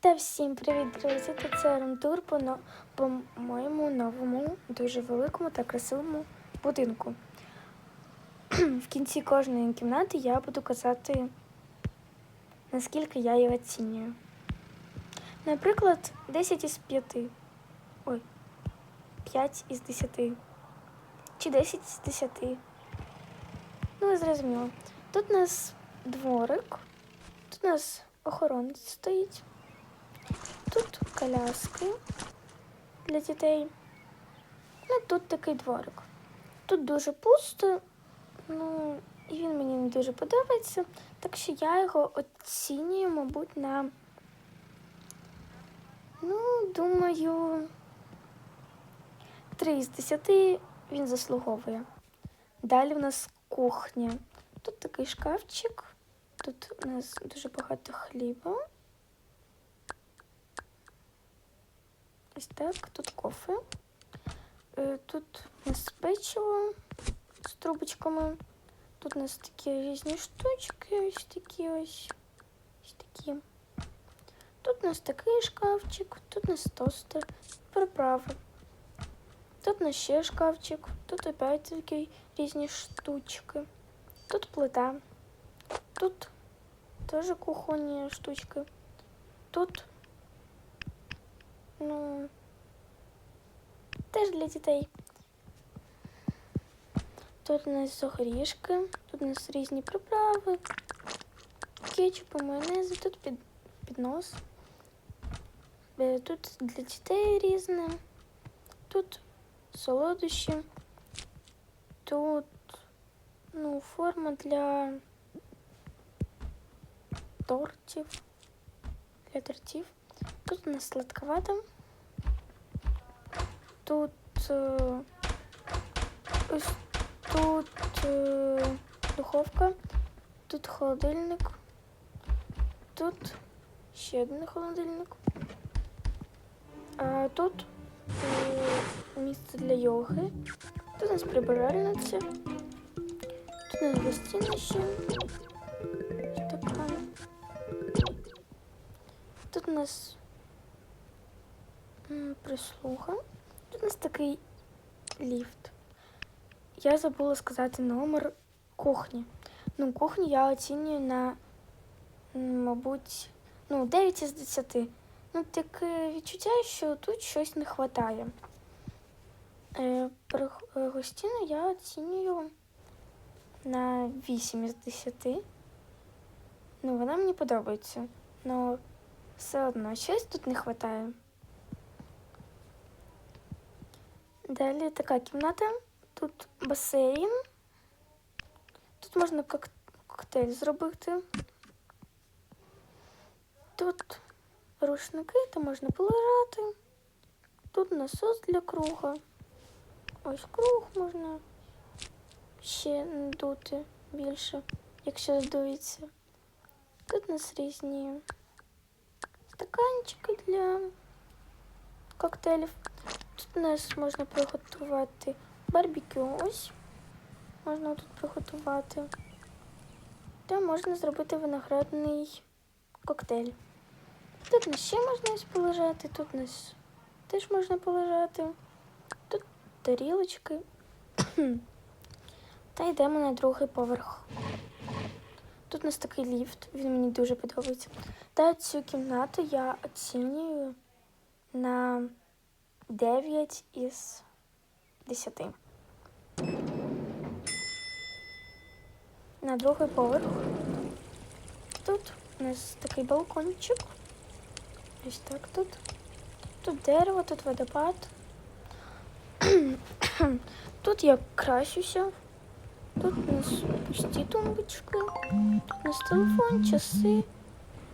Та всім привіт, друзі! Та це румтур по, но... по моєму новому, дуже великому та красивому будинку. В кінці кожної кімнати я буду казати, наскільки я її оцінюю. Наприклад, 10 із 5. Ой, 5 із 10. Чи 10 із 10. Ну, зрозуміло. Тут у нас дворик, тут у нас охоронець стоїть. Коляски для дітей. Ну, тут такий дворик. Тут дуже пусто, ну, і він мені не дуже подобається, так що я його оцінюю, мабуть, на, ну, думаю, 3 з 10 він заслуговує. Далі в нас кухня. Тут такий шкафчик, тут у нас дуже багато хліба. Ось так, тут кофе. Е, Тут у нас печиво з трубочками. Тут у нас такі різні штучки, ось такі ось. Ось такі. Тут у нас такий шкафчик, тут у нас тостер, приправи. Тут у нас ще шкафчик, тут опять такі різні штучки. Тут плита. Тут теж кухонні штучки. Тут Ну, теж для дітей. Тут у нас горішки, тут у нас різні приправи, кетчупи, майонези, тут під, піднос. Е, Тут для дітей різне, тут солодощі, тут ну, форма для тортів, для тортів. Тут у нас сладковато. Тут ось тут е, духовка, тут холодильник, тут ще один холодильник. А тут е, місце для йоги. Тут у нас прибиральниця. Тут у нас гостиня ще. Тут у нас прислуга. Тут у нас такий ліфт. Я забула сказати номер кухні. Ну, кухню я оцінюю на, мабуть, ну, 9 із 10. Ну, таке відчуття, що тут щось не вистачає. Е, при е, гостину я оцінюю на 8 із 10. Ну, вона мені подобається. але все одно щось тут не вистачає. Далі така кімната. Тут басейн. Тут можна кок коктейль зробити. Тут рушники, там можна полежати. Тут насос для круга. Ось круг можна ще надути більше, якщо здується. Тут у нас різні стаканчики для коктейлів. Тут у нас можна приготувати барбекю. Ось можна тут приготувати. Та можна зробити виноградний коктейль. Тут у нас ще можна ось полежати, тут у нас теж можна полежати. Тут тарілочки. Та йдемо на другий поверх. Тут у нас такий ліфт, він мені дуже подобається. Та цю кімнату я оцінюю на 9 із 10. На другий поверх. Тут у нас такий балкончик. Ось так тут. Тут дерево, тут водопад. Тут я кращуся. Тут у нас пусті тумбочки. Тут у нас телефон, часи,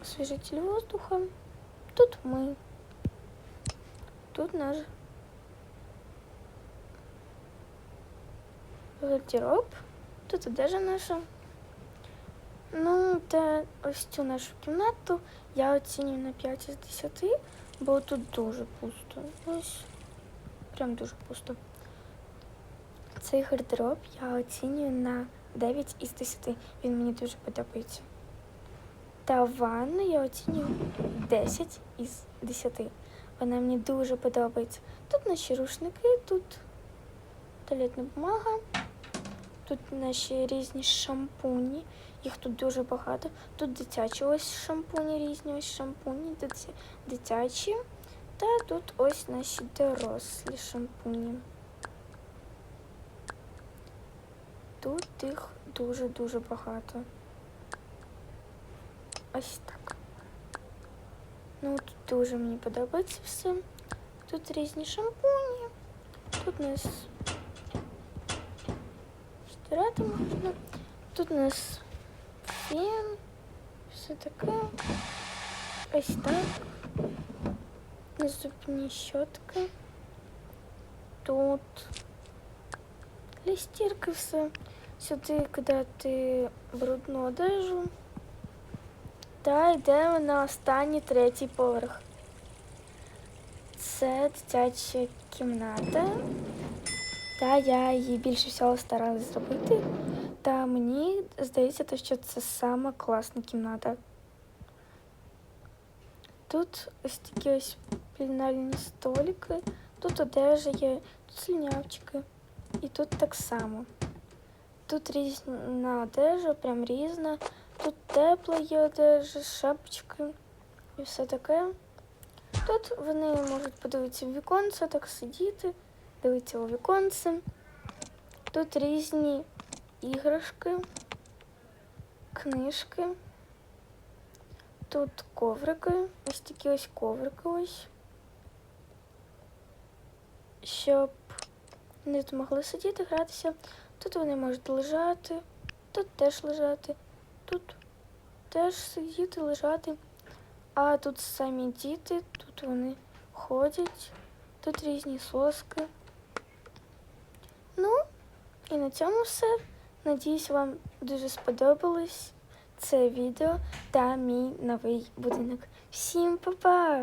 освіжитель воздуха. Тут ми. Тут наш гардероб. Тут одежа наша. Ну, та ось цю нашу кімнату я оцінюю на 5 із 10, бо тут дуже пусто. Ось прям дуже пусто. Цей гардероб я оцінюю на 9 із 10. Він мені дуже подобається. Та ванну я оцінюю 10 із 10. Вона мені дуже подобається. Тут наші рушники, тут туалетна бумага, тут наші різні шампуні. Їх тут дуже багато. Тут дитячі ось шампуні, різні ось шампуні, дитячі. Та тут ось наші дорослі шампуні. Тут їх дуже-дуже багато. Ось так. Ну, тут дуже мені подобається все. Тут різні шампуні. Тут у нас стирати можна. Тут у нас фен, все таке. Ось так. На зубні щотки. Тут для стірки все. Сюди кидати брудну одежу. Та йдемо на останній третій поверх. Це дитяча кімната. Та я її більше всього старалась зробити. Та мені здається, що це сама класна кімната. Тут ось такі ось пільнальні столики, тут одежа є, тут слюнявчики. І тут так само. Тут різна одежа, прям різна. Тут тепла є одежа, шапочки і все таке. Тут вони можуть подивитися в віконце, так сидіти, дивитися у віконце. Тут різні іграшки, книжки. Тут коврики, ось такі ось коврики ось. Щоб вони тут могли сидіти, гратися. Тут вони можуть лежати, тут теж лежати, тут теж сидіти, лежати. А тут самі діти, тут вони ходять, тут різні соски. Ну, і на цьому все. Надіюсь, вам дуже сподобалось це відео та мій новий будинок. Всім па-па!